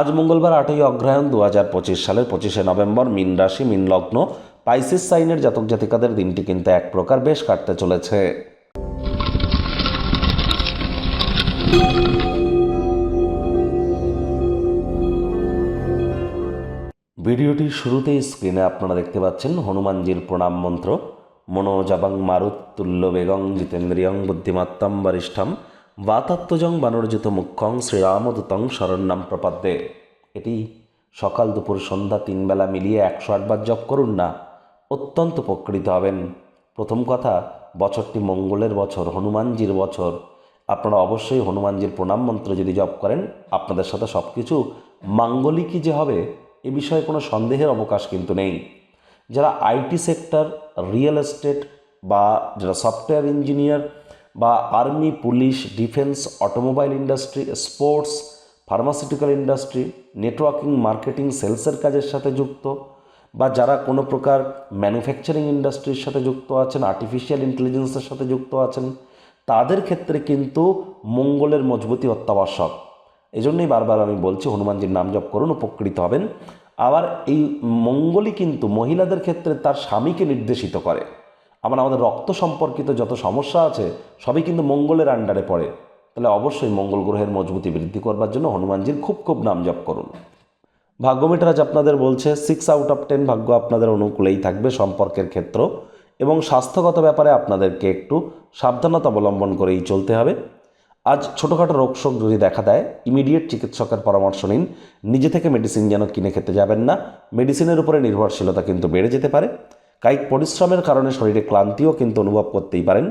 আজ মঙ্গলবার আটই অগ্রহায়ণ দু হাজার পঁচিশ সালের পঁচিশে নভেম্বর মিন রাশি, মিন লগ্ন, পাইসিস সাইনের জাতক জাতিকাদের দিনটি কিন্তু এক প্রকার বেশ কাটতে চলেছে। ভিডিওটির শুরুতেই স্ক্রিনে আপনারা দেখতে পাচ্ছেন হনুমানজির প্রণাম মন্ত্র, মনোজাবাং মারুত্তুল্য বেগং জিতেন্দ্রিয়ং বুদ্ধিমত্তম বরিষ্ঠম। বাতাত্মজং বানরজিত মুখ্যং শ্রীরামদূতং শরণ্যাম প্রপদ্যে এটি সকাল দুপুর সন্ধ্যা তিন বেলা মিলিয়ে একশো আটবার জপ করুন না অত্যন্ত উপকৃত হবেন প্রথম কথা বছরটি মঙ্গলের বছর হনুমানজির বছর আপনারা অবশ্যই হনুমানজির প্রণাম মন্ত্র যদি জপ করেন আপনাদের সাথে সব কিছু মাঙ্গলিকই যে হবে এ বিষয়ে কোনো সন্দেহের অবকাশ কিন্তু নেই যারা আইটি সেক্টর রিয়েল এস্টেট বা যারা সফটওয়্যার ইঞ্জিনিয়ার বা army, police, defence, automobile industry, sports, pharmaceutical industry, networking, marketing, সেলসের কাজের সাথে যুক্ত বা যারা কোনো প্রকার ম্যানুফ্যাকচারিং ইন্ডাস্ট্রির সাথে যুক্ত আছেন আর্টিফিশিয়াল ইন্টেলিজেন্সের সাথে যুক্ত আছেন, তাদের ক্ষেত্রে কিন্তু মঙ্গলের মজবুতি অত্যাবশ্যক। এই জন্যই বারবার আমি বলছি, হনুমানজির নাম জপ করুন, উপকৃত হবেন। আবার এই মঙ্গলই কিন্তু মহিলাদের ক্ষেত্রে তার স্বামীকে নির্দেশিত করে। আবার আমাদের রক্ত সম্পর্কিত যত সমস্যা আছে, সবই কিন্তু মঙ্গলের আন্ডারে পড়ে। তাহলে অবশ্যই মঙ্গল গ্রহের মজবুতি বৃদ্ধি করবার জন্য হনুমানজির খুব খুব নাম জপ করুন। ভাগ্যমিটার আপনাদের বলছে সিক্স আউট অফ টেন ভাগ্য আপনাদের অনুকূলেই থাকবে সম্পর্কের ক্ষেত্র এবং স্বাস্থ্যগত ব্যাপারে আপনাদেরকে একটু সাবধানতা অবলম্বন করেই চলতে হবে। আজ ছোটোখাটো রোগ শোক যদি দেখা দেয় ইমিডিয়েট চিকিৎসকের পরামর্শ নিন। নিজে থেকে মেডিসিন যেন কিনে খেতে যাবেন না। মেডিসিনের উপরে নির্ভরশীলতা কিন্তু বেড়ে যেতে পারে। কায়িক পরিশ্রমের কারণে শরীরে ক্লান্তিও কিন্তু অনুভব করতেই পারেন।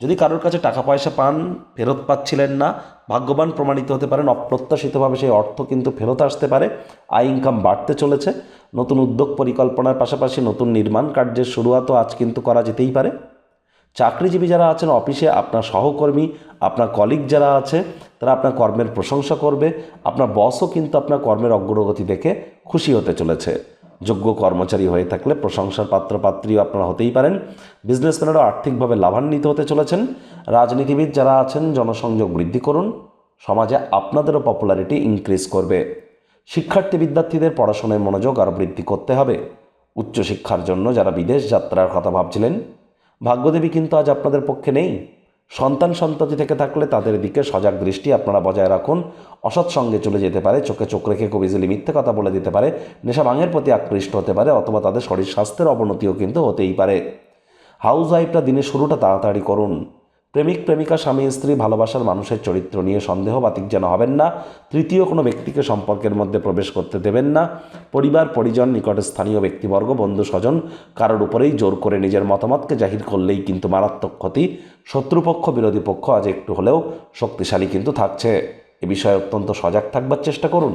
যদি কারোর কাছে টাকা পয়সা পান, ফেরত পাচ্ছিলেন না, ভাগ্যবান প্রমাণিত হতে পারেন, অপ্রত্যাশিতভাবে সেই অর্থ কিন্তু ফেরত আসতে পারে, আয় ইনকাম বাড়তে চলেছে, নতুন উদ্যোগ পরিকল্পনার পাশাপাশি নতুন নির্মাণ কার্যের শুরুয়াতও আজ কিন্তু করা যেতেই পারে। চাকরিজীবী যারা আছেন অফিসে, আপনার সহকর্মী, আপনার কলিগ যারা আছে, তারা আপনার কর্মের প্রশংসা করবে, আপনার বসও কিন্তু আপনার কর্মের অগ্রগতি দেখে খুশি হতে চলেছে। যোগ্য কর্মচারী হয়ে থাকলে প্রশংসার পাত্রপাত্রীও আপনারা হতেই পারেন। বিজনেসম্যানেরও আর্থিকভাবে লাভান্বিত হতে চলেছেন। রাজনীতিবিদ যারা আছেন, জনসংযোগ বৃদ্ধি করুন। সমাজে আপনাদেরও পপুলারিটি ইনক্রিজ করবে। শিক্ষার্থী বিদ্যার্থীদের পড়াশোনায় মনোযোগ আরও বৃদ্ধি করতে হবে। উচ্চশিক্ষার জন্য যারা বিদেশ যাত্রার কথা ভাবছিলেন, ভাগ্যদেবী কিন্তু আজ আপনাদের পক্ষে নেই। সন্তান সন্ততি থেকে থাকলে তাদের দিকে সজাগ দৃষ্টি আপনারা বজায় রাখুন। অসৎ সঙ্গে চলে যেতে পারে, চোখে চোখ রেখে খুব ইজিলি মিথ্যে কথা বলে দিতে পারে, নেশা ভাঙের প্রতি আকৃষ্ট হতে পারে, অথবা তাদের শরীর স্বাস্থ্যের অবনতিও কিন্তু হতেই পারে। হাউস ওয়াইফরা দিনের শুরুটা তাড়াতাড়ি করুন। প্রেমিক, প্রেমিকা, স্বামী, স্ত্রী, ভালোবাসার মানুষের চরিত্র নিয়ে সন্দেহ বাতিক যেন হবেন না। তৃতীয় কোনো ব্যক্তিকে সম্পর্কের মধ্যে প্রবেশ করতে দেবেন না। পরিবার, পরিজন, নিকটে স্থানীয় ব্যক্তিবর্গ, বন্ধু, স্বজন, কারোর উপরেই জোর করে নিজের মতামতকে জাহির করলেই কিন্তু মারাত্মক ক্ষতি। শত্রুপক্ষ, বিরোধী পক্ষ আজ একটু হলেও শক্তিশালী কিন্তু থাকছে। এ বিষয়ে অত্যন্ত সজাগ থাকবার চেষ্টা করুন।